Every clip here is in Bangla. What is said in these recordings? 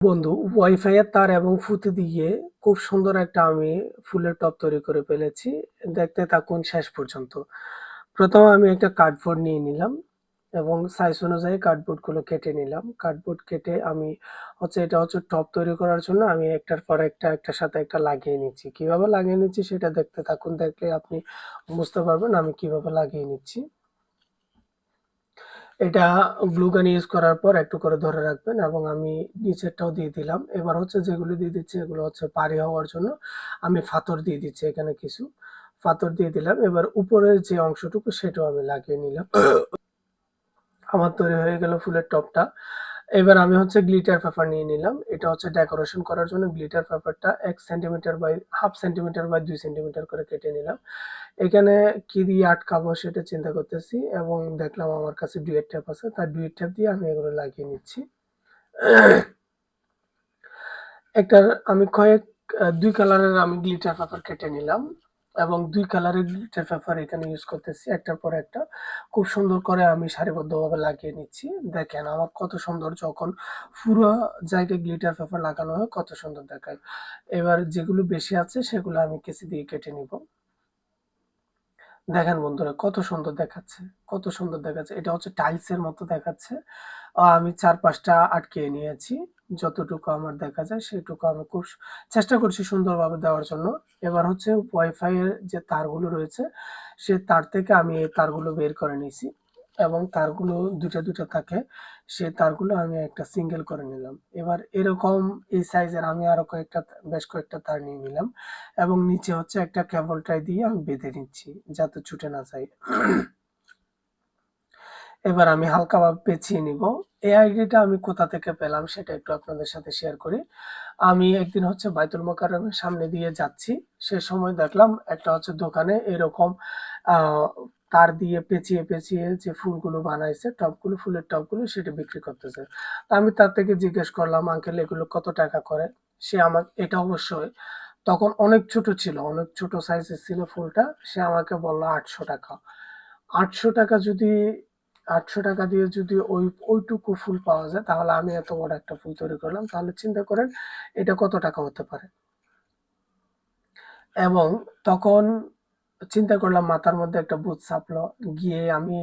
বন্ধু ওয়াইফাই এর তার এবং ফুতে দিয়ে খুব সুন্দর একটা আমি ফুলের টব তৈরি করে ফেলেছি। দেখতে থাকুন শেষ পর্যন্ত। প্রথমে আমি একটা কার্ডবোর্ড নিয়ে নিলাম এবং সাইজ অনুযায়ী কার্ডবোর্ডগুলো কেটে নিলাম। কার্ডবোর্ড কেটে আমি হচ্ছে এটা হচ্ছে টপ তৈরি করার জন্য আমি একটার পর একটা, একটার সাথে একটা লাগিয়ে নিচ্ছি। কীভাবে লাগিয়ে নিচ্ছি সেটা দেখতে থাকুন, দেখলে আপনি বুঝতে পারবেন আমি কীভাবে লাগিয়ে নিচ্ছি। এটা গ্লুগান ইউজ করার পর একটু করে ধরে রাখবেন এবং আমি নিচেরটাও দিয়ে দিলাম। এবার হচ্ছে যেগুলো দিয়ে দিচ্ছি এগুলো হচ্ছে পারি হওয়ার জন্য আমি ফাতর দিয়ে দিচ্ছি এখানে কিছু। ফাতর দিয়ে দিলাম। এবার উপরের যে অংশটুকু সেটাও আমি লাগিয়ে নিলাম। আমার তৈরি হয়ে গেল ফুলের টপটা। এবার আমি হচ্ছে গ্লিটার পেপার নিয়ে নিলাম। এটা হচ্ছে ডেকোরেশন করার জন্য গ্লিটার পেপারটা এক centimetre by half centimetre by দুই সেন্টিমিটার করে কেটে নিলাম। এখানে কি দিয়ে আটকাবো সেটা চিন্তা করতেছি এবং দেখলাম আমার কাছে ডুয়েট ট্যাপ আছে তার ডুয়েট ট্যাপ দিয়ে আমি এগুলো লাগিয়ে নিচ্ছি। একটা আমি কয়েক দুই কালারের আমি গ্লিটার পেপার কেটে নিলাম। এবং দুই কালারের গ্লিটার পেপার এখানে ইউজ করতেছি, একটার পর একটা। খুব সুন্দর করে আমি সারিবদ্ধভাবে লাগিয়ে নিচ্ছি। দেখেন আমার কত সুন্দর যখন পুরো জায়গায় গ্লিটার পেপার লাগানো হয়, কত সুন্দর দেখায়। এবার যেগুলো বেশি আছে, সেগুলো আমি কেসি দিয়ে কেটে নিব। দেখেন বন্ধুরা, কত সুন্দর দেখাচ্ছে, কত সুন্দর দেখাচ্ছে। এটা হচ্ছে টাইলসের মতো দেখাচ্ছে। আমি চার পাঁচটা আটকে নিয়েছি। যতটুকু আমার দেখা যায়, সেটুকু আমি খুব চেষ্টা করছি সুন্দরভাবে দেওয়ার জন্য। এবার হচ্ছে ওয়াইফাই এর যে তারগুলো রয়েছে, সে তার থেকে আমি এই তারগুলো বের করে নিয়েছি এবং তারগুলো দুটা দুটা থাকে, সে তারগুলো আমি একটা সিঙ্গেল করে নিলাম। এবার এরকম এই সাইজের আমি আরও কয়েকটা, বেশ কয়েকটা তার নিয়ে নিলাম এবং নিচে হচ্ছে একটা কেবল টাই দিয়ে আমি বেঁধে নিচ্ছি, যাতে ছুটে না যায়। এবার আমি হালকাভাবে পেঁচিয়ে নিব। এই আইডিটা আমি কোথা থেকে পেলাম সেটা একটু আপনাদের সাথে শেয়ার করি। আমি একদিন হচ্ছে বাইতুল মোকাররমের সামনে দিয়ে যাচ্ছি। সে সময় দেখলাম একটা হচ্ছে দোকানে এরকম তার দিয়ে পেঁচিয়ে পেঁচিয়ে যে ফুলগুলো বানাইছে, টবগুলো, ফুলের টবগুলো সেটা বিক্রি করতেছে। তা আমি তার থেকে জিজ্ঞেস করলাম, আঙ্কেল, এগুলো কত টাকা করে? সে আমাকে এটা অবশ্যই, তখন অনেক ছোট ছিল, অনেক ছোট সাইজের ছিল ফুলটা। সে আমাকে বলল, আটশো টাকা। আটশো টাকা যদি আটশো টাকা দিয়ে যদি ওই, ওইটুকু ফুল পাওয়া যায়, তাহলে আমি এত বড় একটা ফুল তৈরি করলাম। তাহলে চিন্তা করেন, এটা কত টাকা হতে পারে? এবং তখন চিন্তা করলাম, মাথার মধ্যে একটা বুথ চাপলো গিয়ে আমি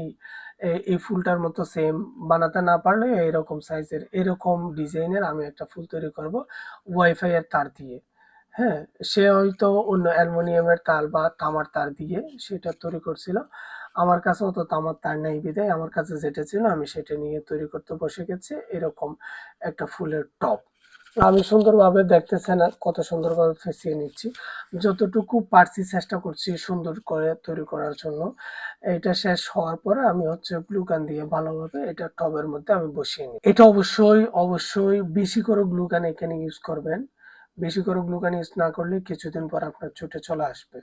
এই ফুলটার মতো সেম বানাতে না পারলে এরকম সাইজের এরকম ডিজাইনের আমি একটা ফুল তৈরি করব ওয়াইফাই এর তার দিয়ে। হ্যাঁ সে হয়তো অন্য অ্যালমোনিয়ামের তার বা তামার তার দিয়ে সেটা তৈরি করছিল। আমার কাছে অত তামার তার নেই বিদায়। আমার কাছে যেটা ছিল আমি সেটা নিয়ে তৈরি করতে বসে গেছি। এরকম একটা ফুলের টপ আমি সুন্দরভাবে দেখতেছেন কত সুন্দরভাবে ফেসিয়ে নিচ্ছি। যতটুকু পারছি চেষ্টা করছি সুন্দর করে তৈরি করার জন্য। এটা শেষ হওয়ার পরে আমি হচ্ছে গ্লুকান দিয়ে ভালোভাবে এটা টবের মধ্যে আমি বসিয়ে নিই। এটা অবশ্যই অবশ্যই বেশি করে গ্লুকান এখানে ইউজ করবেন। বেশি করে গ্লুকান ইউজ না করলে কিছুদিন পর আপনার ছুটে চলে আসবে।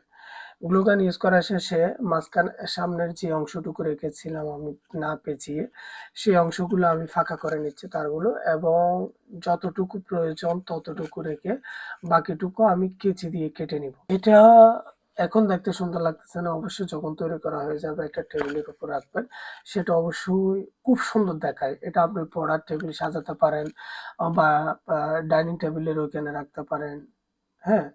গ্লুগান ইউজ করা শেষে মাঝখান, সামনের যে অংশটুকু রেখেছিলাম আমি না পেঁচিয়ে, সেই অংশগুলো আমি ফাঁকা করে নিচ্ছি তারগুলো এবং যতটুকু প্রয়োজন ততটুকু রেখে বাকিটুকু আমি কেচি দিয়ে কেটে নিব। এটা এখন দেখতে সুন্দর লাগতেছে না, অবশ্যই যখন তৈরি করা হয়ে যাবে একটা টেবিলের উপর রাখবেন, সেটা অবশ্যই খুব সুন্দর দেখায়। এটা আপনি পড়ার টেবিল সাজাতে পারেন বা ডাইনিং টেবিলের ওইখানে রাখতে পারেন হ্যাঁ?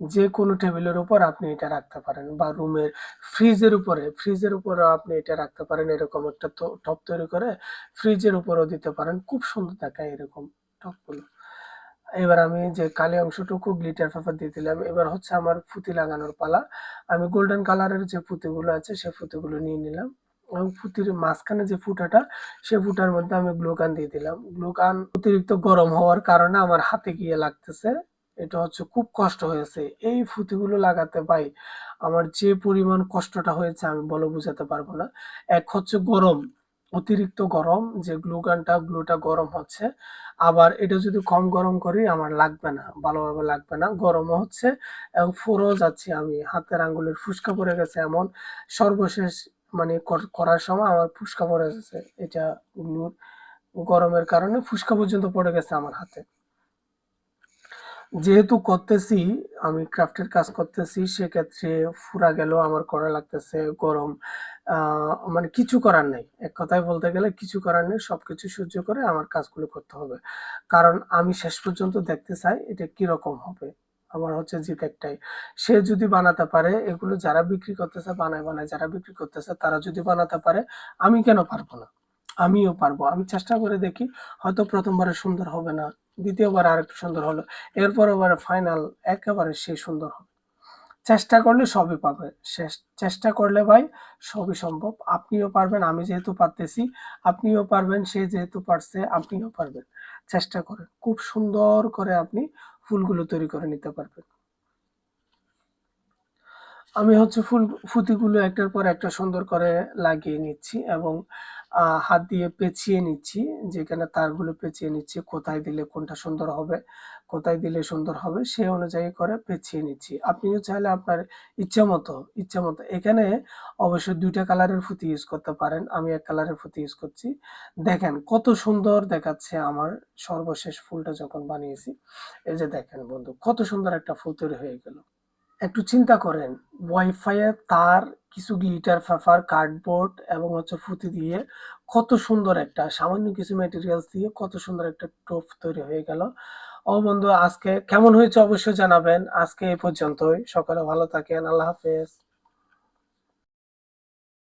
যে কোনো টেবিলের উপর আপনি এটা রাখতে পারেন বা রুমের ফ্রিজের উপরে ফ্রিজের উপরে আপনি এটা রাখতে পারেন, এরকম একটা টপ তৈরি করে ফ্রিজের উপরও দিতে পারেন, খুব সুন্দর দেখায় এরকম টপগুলো এবার আমি যে কালি অংশটুকু গ্লিটার পেপার দিয়ে দিলাম, এবার হচ্ছে আমার ফুতি লাগানোর পালা। আমি গোল্ডেন কালারের যে পুঁতিগুলো আছে, সে পুঁতিগুলো নিয়ে নিলাম এবং ফুতির মাঝখানে যে ফুটাটা, সে ফুটার মধ্যে আমি গ্লুকান দিয়ে দিলাম। গ্লুকান অতিরিক্ত গরম হওয়ার কারণে আমার হাতে গিয়ে লাগতেছে। এটা হচ্ছে খুব কষ্ট হয়েছে। এই ফুতিগুলো লাগাতে ভাই আমার যে পরিমাণ কষ্টটা হয়েছে আমি বলে বুঝাতে পারব না। এক হচ্ছে গরম, অতিরিক্ত গরম, যে গ্লুগানটা, গ্লুটা গরম হচ্ছে। আবার এটা যদি কম গরম করি আমার লাগবে না, ভালোভাবে লাগবে না। গরমও হচ্ছে এবং ফোরও যাচ্ছি আমি। হাতের আঙ্গুলের ফুসকা পড়ে গেছে এমন। সর্বশেষ মানে করার সময় আমার ফুসকা পড়ে গেছে। এটা গ্লুর গরমের কারণে ফুসকা পর্যন্ত পড়ে গেছে আমার হাতে। যেহেতু করতেছি, আমি ক্রাফটের কাজ করতেছি, সেক্ষেত্রে ফুরা গেল আমার করা লাগতেছে গরম। মানে কিছু করার নেই। এক কথায় বলতে গেলে কিছু করার নেই, সবকিছু সহ্য করে আমার কাজগুলো করতে হবে। কারণ আমি শেষ পর্যন্ত দেখতে চাই এটা কীরকম হবে। আমার হচ্ছে জিত একটাই। সে যদি বানাতে পারে, এগুলো যারা বিক্রি করতেছে বানায় বানায়, যারা বিক্রি করতেছে তারা যদি বানাতে পারে, আমি কেন পারব না? আমিও পারব। আমি চেষ্টা করে দেখি, হয়তো প্রথমবারে সুন্দর হবে না। দ্বিতীয়বার আরেকটু সুন্দর হলো। এরপর আবার ফাইনাল একেবারে সে সুন্দর হবে। চেষ্টা করলে সবই পাবে। চেষ্টা করলে ভাই সবই সম্ভব। আপনিও পারবেন, আমি যেহেতু পারতেছি, আপনিও পারবেন, সে যেহেতু পারছে, আপনিও পারবেন। চেষ্টা করেন। খুব সুন্দর করে আপনি ফুলগুলো তৈরি করে নিতে পারবেন। আমি হচ্ছে ফুল, ফুতিগুলো একটার পর একটা সুন্দর করে লাগিয়ে নিচ্ছি এবং হাত দিয়ে পেঁচিয়ে নিচ্ছি, যেখানে তারগুলো পেঁচিয়ে নিচ্ছি, কোথায় দিলে কোনটা সুন্দর হবে, কোথায় দিলে সুন্দর হবে সেই অনুযায়ী করে পেঁচিয়ে নিচ্ছি। আপনিও চাইলে আপনার ইচ্ছা মতো ইচ্ছা মতো, এখানে অবশ্যই দুইটা কালারের ফুতি ইউজ করতে পারেন, আমি এক কালারের ফুতি ইউজ করছি। দেখেন, কত সুন্দর দেখাচ্ছে আমার সর্বশেষ ফুলটা যখন বানিয়েছি, এই যে দেখেন বন্ধু, কত সুন্দর একটা ফুল তৈরি হয়ে গেল। একটু চিন্তা করেন। ওয়াইফাই এর তার কিছু গ্লিটার ফাফার কার্ডবোর্ড এবং হচ্ছে ফুতি দিয়ে কত সুন্দর একটা, সামান্য কিছু ম্যাটেরিয়ালস দিয়ে কত সুন্দর একটা টোপ তৈরি হয়ে গেল। ও বন্ধু, আজকে কেমন হয়েছে অবশ্যই জানাবেন। আজকে এই পর্যন্তই। সকালে ভালো থাকেন। আল্লাহ হাফেজ।